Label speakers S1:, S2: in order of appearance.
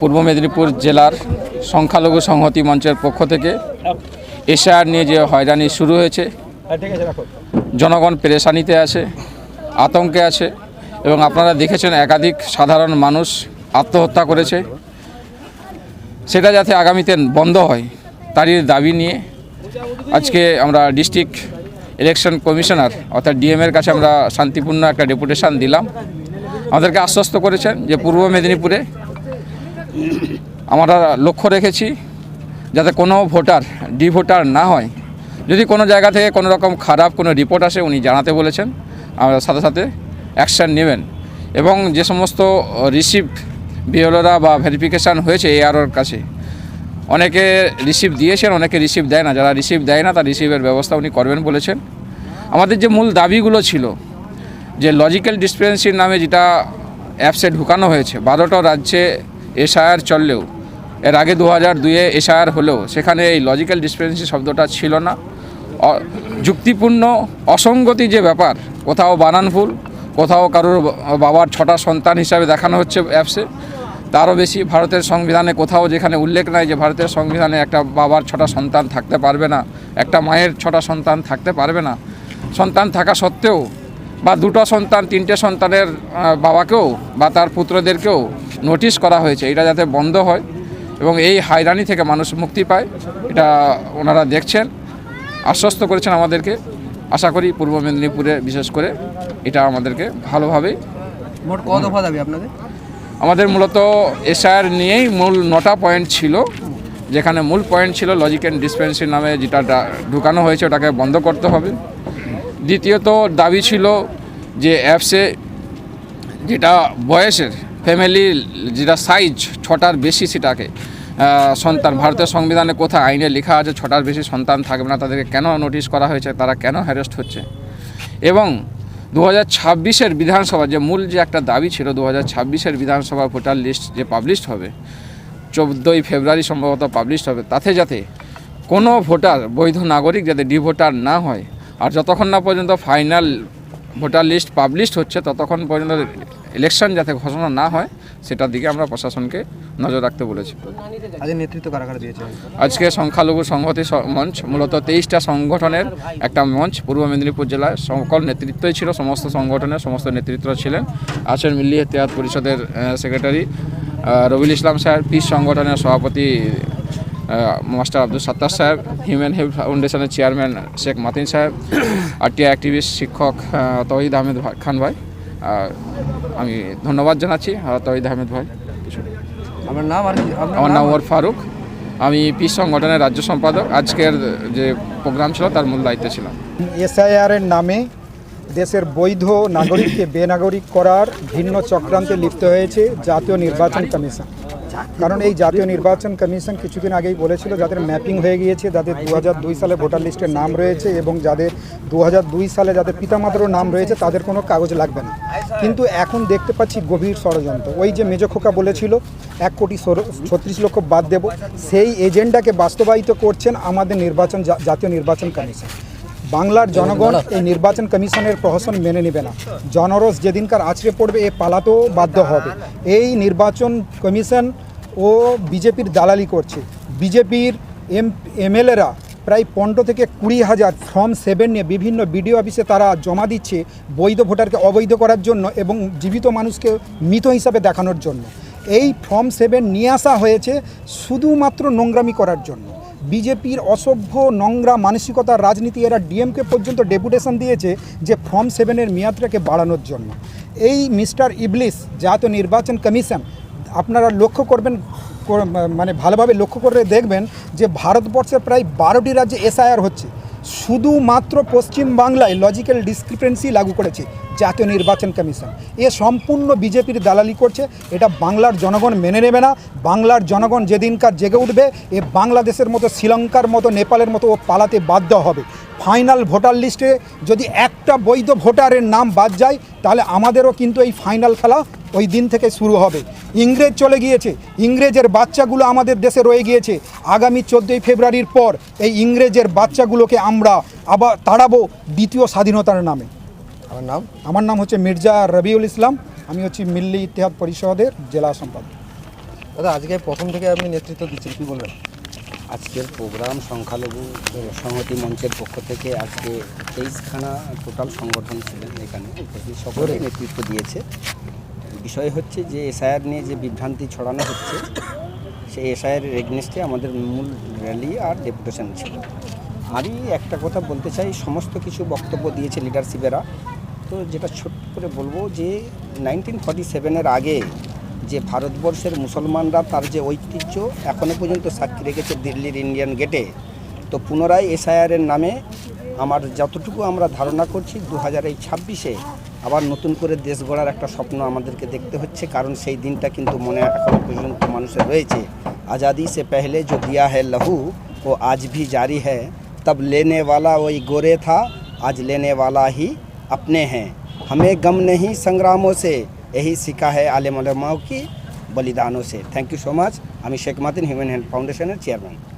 S1: পূর্ব মেদিনীপুর জেলার সংখ্যালঘু সংহতি মঞ্চের পক্ষ থেকে এশিয়ার নিয়ে যে হয়রানি শুরু হয়েছে জনগণ পেরেশানিতে আছে আতঙ্কে আছে এবং আপনারা দেখেছেন একাধিক সাধারণ মানুষ আত্মহত্যা করেছে। সেটা যাতে আগামীতে বন্ধ হয় তারই দাবি নিয়ে আজকে আমরা ডিস্ট্রিক্ট ইলেকশন কমিশনার অর্থাৎ ডিএমের কাছে আমরা শান্তিপূর্ণ একটা ডেপুটেশন দিলাম। আমাদেরকে আশ্বস্ত করেছেন যে পূর্ব মেদিনীপুরে আমরা লক্ষ্য রেখেছি যাতে কোনো ভোটার ডি ভোটার না হয়। যদি কোনো জায়গা থেকে কোনো রকম খারাপ কোনো রিপোর্ট আসে, উনি জানাতে বলেছেন, আমরা সাথে সাথে অ্যাকশান নেবেন। এবং যে সমস্ত রিসিভ বিএলওরা বা ভেরিফিকেশান হয়েছে এআরওর কাছে, অনেকে রিসিভ দিয়েছেন, অনেকে রিসিভ দেয় না। যারা রিসিভ দেয় না, তার রিসিভের ব্যবস্থা উনি করবেন বলেছেন। আমাদের যে মূল দাবিগুলো ছিল, যে লজিক্যাল ডিসপেন্সির নামে যেটা অ্যাপসে ঢুকানো হয়েছে, বারোটা রাজ্যে এসআইআর চললেও, এর আগে দু হাজার দুয়ে এসআইআর হলেও সেখানে এই লজিক্যাল ডিসপেন্সি শব্দটা ছিল না। যুক্তিপূর্ণ, অসঙ্গতি যে ব্যাপার, কোথাও বানান ভুল কোথাও কারোর বাবার ছটা সন্তান হিসাবে দেখানো হচ্ছে অ্যাপসে, তারও বেশি ভারতের সংবিধানে কোথাও যেখানে উল্লেখ নাই যে ভারতের সংবিধানে একটা বাবার ছটা সন্তান থাকতে পারবে না, একটা মায়ের ছটা সন্তান থাকতে পারবে না। সন্তান থাকা সত্ত্বেও বা দুটো সন্তান, তিনটে সন্তানের বাবাকেও বা তার পুত্রদেরকেও নোটিশ করা হয়েছে এটা যাতে বন্ধ হয় এবং এই হায়রানি থেকে মানুষ মুক্তি পায় এটা ওনারা দেখছেন আশ্বস্ত করেছেন আমাদেরকে। আশা করি পূর্ব মেদিনীপুরে বিশেষ করে এটা আমাদেরকে ভালোভাবে
S2: মোট কত দফা দাবি আপনাদের?
S1: আমাদের মূলত এসআর নিয়েই মূল নটা পয়েন্ট ছিল যেখানে মূল পয়েন্ট ছিল লজিক অ্যান্ড ডিসপেন্সি নামে যেটা ঢুকানো হয়েছে ওটাকে বন্ধ করতে হবে। দ্বিতীয়ত দাবি ছিল যে অ্যাপসে যেটা বয়সের ফ্যামিলি যেটা সাইজ ছটার বেশি সেটাকে সন্তান ভারতের সংবিধানে কোথায় আইনে লেখা আছে ছটার বেশি সন্তান থাকবে না, তাদেরকে কেন নোটিশ করা হয়েছে, তারা কেন হ্যারেস্ট হচ্ছে? এবং দু হাজার ছাব্বিশের বিধানসভা যে মূল যে একটা দাবি ছিল দু হাজার ছাব্বিশের বিধানসভা ভোটার লিস্ট যে পাবলিশ হবে, চোদ্দোই ফেব্রুয়ারি সম্ভবত পাবলিশ হবে, তাতে যাতে কোনো ভোটার, বৈধ নাগরিক যাতে ডি ভোটার না হয়, আর যতক্ষণ না পর্যন্ত ফাইনাল ভোটার লিস্ট পাবলিশড হচ্ছে, ততক্ষণ পর্যন্ত ইলেকশন যাতে ঘোষণা না হয় সেটার দিকে আমরা প্রশাসনকে নজর রাখতে বলেছি।
S2: আজকে নেতৃত্ব কারা কারা দিয়েছে?
S1: আজকে সংখ্যালঘু সংহতি মঞ্চ মূলত তেইশটা সংগঠনের একটা মঞ্চ পূর্ব মেদিনীপুর জেলায় সকল নেতৃত্বই ছিল সমস্ত সংগঠনের সমস্ত নেতৃত্ব ছিলেন। আছেন মিল্লি এহতিয়াত পরিষদের সেক্রেটারি রবিল ইসলাম স্যার পিস সংগঠনের সভাপতি মাস্টার আব্দুল সাত্তার সাহেব হিউম্যান হেলথ ফাউন্ডেশনের চেয়ারম্যান শেখ মাতিন সাহেব আরটিআই অ্যাক্টিভিস্ট শিক্ষক তহিদ আহমেদ খান ভাই আর আমি ধন্যবাদ জানাচ্ছি আহ, তহিদ আহমেদ ভাই।
S2: আমার নাম আর কি
S1: আমার নাম ওর ফারুক। আমি পিস সংগঠনের রাজ্য সম্পাদক। আজকের যে প্রোগ্রাম ছিল তার মূল দায়িত্বে ছিলাম।
S3: এসআইআরের নামে দেশের বৈধ নাগরিককে বেনাগরিক করার ভিন্ন চক্রান্তে লিপ্ত হয়েছে জাতীয় নির্বাচন কমিশন। কারণ এই জাতীয় নির্বাচন কমিশন কিছুদিন আগেই বলেছিল যাদের ম্যাপিং হয়ে গিয়েছে, যাদের দু হাজার দুই সালে ভোটার লিস্টে নাম রয়েছে এবং যাদের দু হাজার দুই সালে যাদের পিতামাতারও নাম রয়েছে, তাদের কোনো কাগজ লাগবে না। কিন্তু এখন দেখতে পাচ্ছি গভীর ষড়যন্ত্র। ওই যে মেজ খোকা বলেছিল, এক কোটি ছত্রিশ লক্ষ বাদ দেব। সেই এজেন্ডাকে বাস্তবায়িত করছেন আমাদের নির্বাচন জাতীয় নির্বাচন কমিশন। বাংলার জনগণ এই নির্বাচন কমিশনের প্রহসন মেনে নেবে না। জনরস যেদিনকার আছড়ে পড়বে, এ পালাতেও বাধ্য হবে। এই নির্বাচন কমিশন ও বিজেপির দালালি করছে। বিজেপির এম, এমএলএরা প্রায় পনেরো থেকে কুড়ি হাজার ফর্ম সেভেন নিয়ে বিভিন্ন বিডিও অফিসে তারা জমা দিচ্ছে বৈধ ভোটারকে অবৈধ করার জন্য এবং জীবিত মানুষকে মৃত হিসাবে দেখানোর জন্য। এই ফর্ম সেভেন নিয়ে আসা হয়েছে শুধুমাত্র নোংরামি করার জন্য। বিজেপির অসভ্য, নোংরা মানসিকতার রাজনীতি এরা ডিএমকে পর্যন্ত ডেপুটেশন দিয়েছে যে ফর্ম সেভেনের মেয়াদটাকে বাড়ানোর জন্য। এই মিস্টার ইবলিস জাতীয় নির্বাচন কমিশন আপনারা লক্ষ্য করবেন মানে ভালোভাবে লক্ষ্য করে দেখবেন যে ভারতবর্ষের প্রায় বারোটি রাজ্যে এসআইআর হচ্ছে। শুধুমাত্র পশ্চিমবাংলায় লজিক্যাল ডিসক্রিপেন্সি লাগু করেছে জাতীয় নির্বাচন কমিশন। এ সম্পূর্ণ বিজেপির দালালি করছে। এটা বাংলার জনগণ মেনে নেবে না। বাংলার জনগণ যেদিনকার জেগে উঠবে, এ বাংলাদেশের মতো, শ্রীলঙ্কার মতো, নেপালের মতো ও পালাতে বাধ্য হবে। ফাইনাল ভোটার লিস্টে যদি একটা বৈধ ভোটারের নাম বাদ যায়, তাহলে আমাদেরও কিন্তু এই ফাইনাল খেলা ওই দিন থেকে শুরু হবে। ইংরেজ চলে গিয়েছে। ইংরেজের বাচ্চাগুলো আমাদের দেশে রয়ে গিয়েছে। আগামী চোদ্দোই ফেব্রুয়ারির পর এই ইংরেজের বাচ্চাগুলোকে আমরা আবার তাড়াবো দ্বিতীয় স্বাধীনতার নামে।
S2: আমার নাম?
S3: আমার নাম হচ্ছে মির্জা রবিউল ইসলাম। আমি হচ্ছি মিল্লি ইতিহাদ পরিষদের জেলা সম্পাদক।
S2: দাদা আজকে প্রথম থেকে আপনি নেতৃত্ব দিচ্ছেন কী বলবেন?
S4: আজকের প্রোগ্রাম সংখ্যালঘু সংহতি মঞ্চের পক্ষ থেকে আজকে তেইশখানা টোটাল সংগঠন ছিলেন এখানে। উপস্থিত সকলে নেতৃত্ব দিয়েছে। বিষয় হচ্ছে যে এসআইআর নিয়ে যে বিভ্রান্তি ছড়ানো হচ্ছে, সেই এসআইআর এগনেস্টে আমাদের মূল র্যালি আর ডেপুটেশন ছিল। আমি একটা কথা বলতে চাই, সমস্ত কিছু বক্তব্য দিয়েছে লিডারশিপেরা তো যেটা ছোট্ট করে বলব যে নাইনটিন ফর্টি সেভেনের আগে যে ভারতবর্ষের মুসলমানরা তার যে ঐতিহ্য এখনও পর্যন্ত সাক্ষী রেখেছে দিল্লির ইন্ডিয়ান গেটে তো পুনরায় এসআইআরের নামে আমার যতটুকু আমরা ধারণা করছি, দু হাজার এই ছাব্বিশে আবার নতুন করে দেশ গড়ার একটা স্বপ্ন আমাদেরকে দেখতে হচ্ছে কারণ সেই দিনটা কিন্তু মনে এখনো পর্যন্ত মানুষের রয়েছে आज़ादी से पहले जो दिया है लहू वो आज भी जारी है तब लेने वाला वही गोरे था आज लेने वाला ही अपने हैं हमें गम नहीं संग्रामों से यही सीखा है आलम उलमाओं की बलिदानों से थैंक यू सो मच আমি শেখ মাতিন হিউম্যান হেলথ ফাউন্ডেশনের চেয়ারম্যান